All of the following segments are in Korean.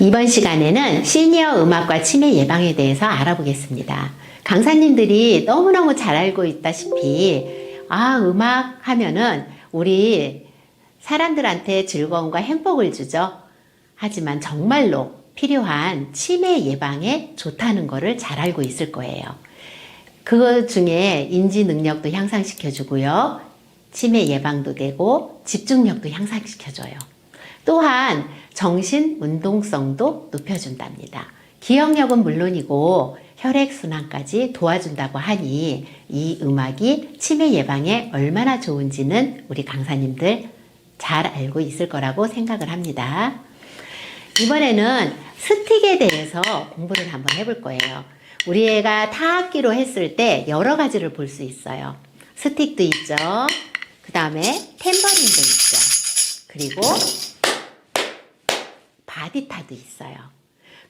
이번 시간에는 시니어 음악과 치매 예방에 대해서 알아보겠습니다. 강사님들이 너무너무 잘 알고 있다시피, 아, 음악 하면은 우리 사람들한테 즐거움과 행복을 주죠. 하지만 정말로 필요한 치매 예방에 좋다는 것을 잘 알고 있을 거예요. 그 중에 인지 능력도 향상시켜주고요. 치매 예방도 되고 집중력도 향상시켜줘요. 또한 정신 운동성도 높여준답니다. 기억력은 물론이고 혈액순환까지 도와준다고 하니 이 음악이 치매 예방에 얼마나 좋은지는 우리 강사님들 잘 알고 있을 거라고 생각을 합니다. 이번에는 스틱에 대해서 공부를 한번 해볼 거예요. 우리 애가 타악기로 했을 때 여러 가지를 볼 수 있어요. 스틱도 있죠. 그 다음에 탬버린도 있죠. 그리고 바디타도 있어요.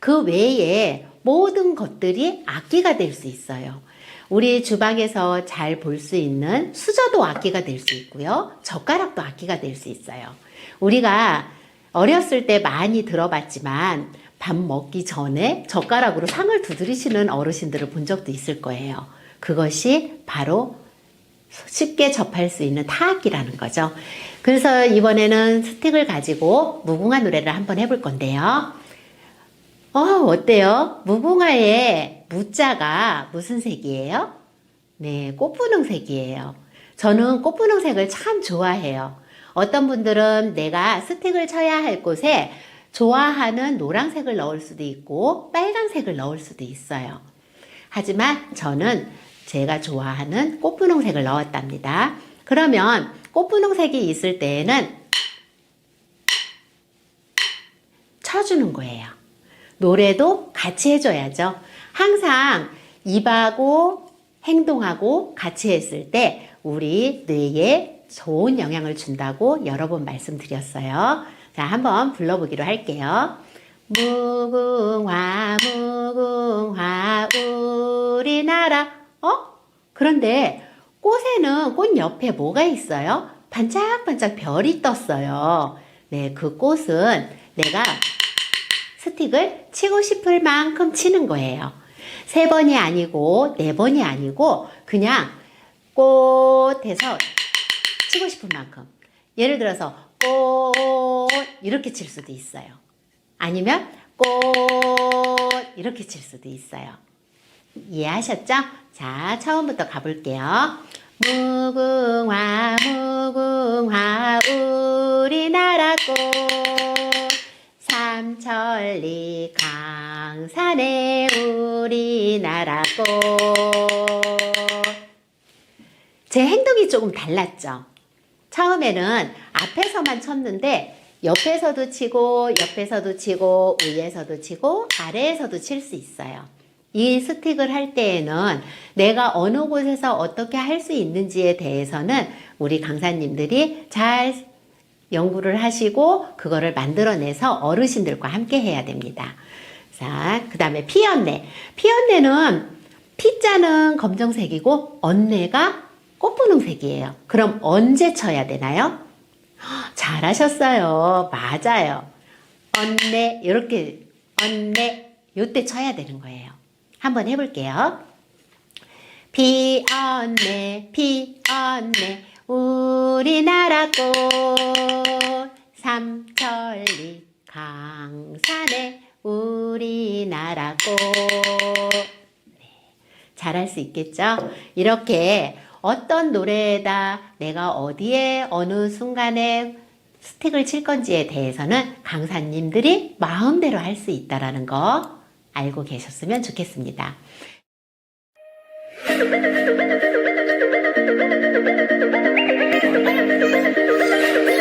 그 외에 모든 것들이 악기가 될 수 있어요. 우리 주방에서 잘 볼 수 있는 수저도 악기가 될 수 있고요. 젓가락도 악기가 될 수 있어요. 우리가 어렸을 때 많이 들어봤지만 밥 먹기 전에 젓가락으로 상을 두드리시는 어르신들을 본 적도 있을 거예요. 그것이 바로 쉽게 접할 수 있는 타악기라는 거죠. 그래서 이번에는 스틱을 가지고 무궁화 노래를 한번 해볼 건데요. 어, 어때요? 무궁화의 무자가 무슨 색이에요? 네, 꽃분홍색이에요. 저는 꽃분홍색을 참 좋아해요. 어떤 분들은 내가 스틱을 쳐야 할 곳에 좋아하는 노란색을 넣을 수도 있고 빨간색을 넣을 수도 있어요. 하지만 저는 제가 좋아하는 꽃분홍색을 넣었답니다. 그러면 꽃분홍색이 있을 때에는 쳐주는 거예요. 노래도 같이 해줘야죠. 항상 입하고 행동하고 같이 했을 때 우리 뇌에 좋은 영향을 준다고 여러 번 말씀드렸어요. 자, 한번 불러보기로 할게요. 무궁화, 무궁화, 우리나라. 어? 그런데 꽃에는 꽃 옆에 뭐가 있어요? 반짝반짝 별이 떴어요. 네, 그 꽃은 내가 스틱을 치고 싶을 만큼 치는 거예요. 세 번이 아니고 네 번이 아니고 그냥 꽃에서 치고 싶은 만큼. 예를 들어서 꽃 이렇게 칠 수도 있어요. 아니면 꽃 이렇게 칠 수도 있어요. 이해하셨죠? 자, 처음부터 가볼게요. 무궁화, 무궁화, 우리나라 꽃. 삼천리 강산에 우리나라 꽃. 제 행동이 조금 달랐죠? 처음에는 앞에서만 쳤는데 옆에서도 치고 옆에서도 치고 위에서도 치고 아래에서도 칠 수 있어요. 이 스틱을 할 때에는 내가 어느 곳에서 어떻게 할 수 있는지에 대해서는 우리 강사님들이 잘 연구를 하시고 그거를 만들어내서 어르신들과 함께 해야 됩니다. 자, 그 다음에 피언내. 피언내는 피자는 검정색이고 언내가 꽃분홍색이에요. 그럼 언제 쳐야 되나요? 잘하셨어요. 맞아요. 언내 이렇게 언내 요때 쳐야 되는 거예요. 한번 해볼게요. 피언내 피언내 우리나라 꽃 삼천리 강산에 우리나라 꽃 네, 잘할 수 있겠죠? 이렇게 어떤 노래에다 내가 어디에 어느 순간에 스틱을 칠 건지에 대해서는 강사님들이 마음대로 할 수 있다라는 거 알고 계셨으면 좋겠습니다.